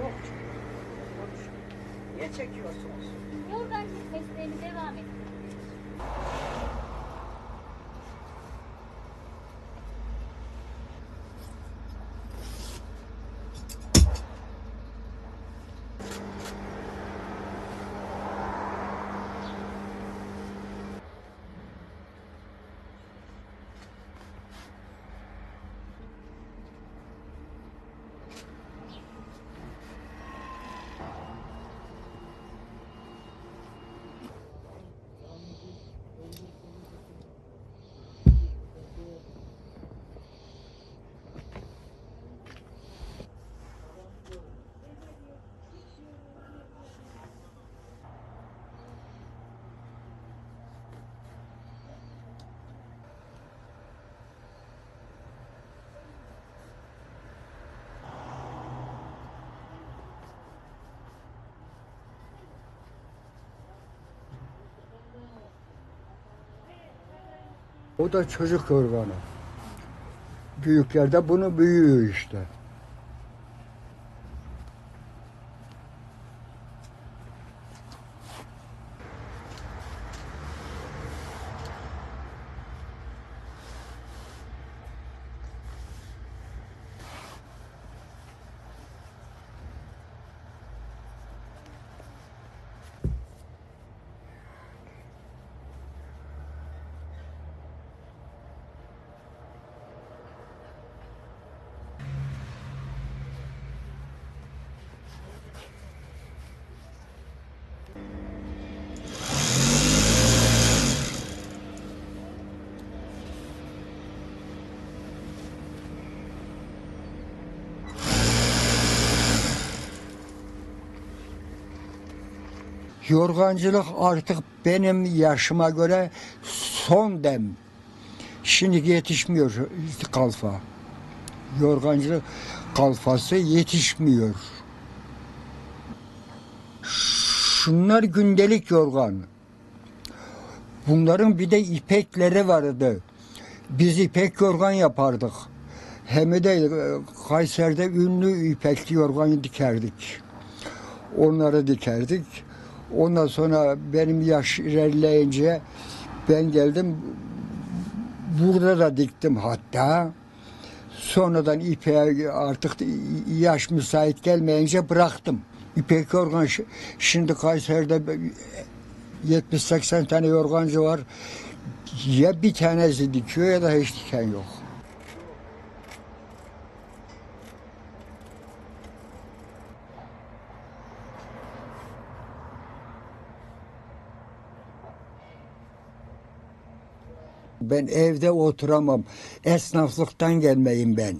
Yok. Konuş. Niye çekiyorsunuz? Yorgancılık mesleğini devam ettirmek. O da çocuk organı. Büyüklerde bunu büyüyor işte. Yorgancılık artık benim yaşıma göre son dem. Şimdi yetişmiyor kalfa. Yorgancılık kalfası yetişmiyor. Şunlar gündelik yorgan. Bunların bir de ipekleri vardı. Biz ipek yorgan yapardık. Hem de e, Kayseri'de ünlü ipekli yorgan dikerdik. Onları dikerdik. Ondan sonra benim yaş ilerleyince ben geldim. Burada da diktim hatta. Sonradan ipeğe artık yaş müsait gelmeyince bıraktım. İpek yorgan şi- şimdi Kayseri'de 70-80 tane yorgancı var. Ya bir tanesi dikiyor ya da hiç diken yok. Ben evde oturamam. Esnaflıktan gelmeyim ben.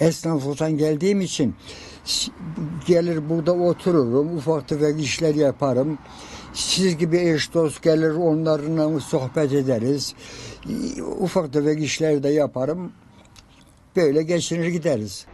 Esnaflıktan geldiğim için gelir burada otururum. Ufak tefek işler yaparım. Siz gibi eş dost gelir onlarla sohbet ederiz. Ufak tefek işler de yaparım. Böyle geçinir gideriz.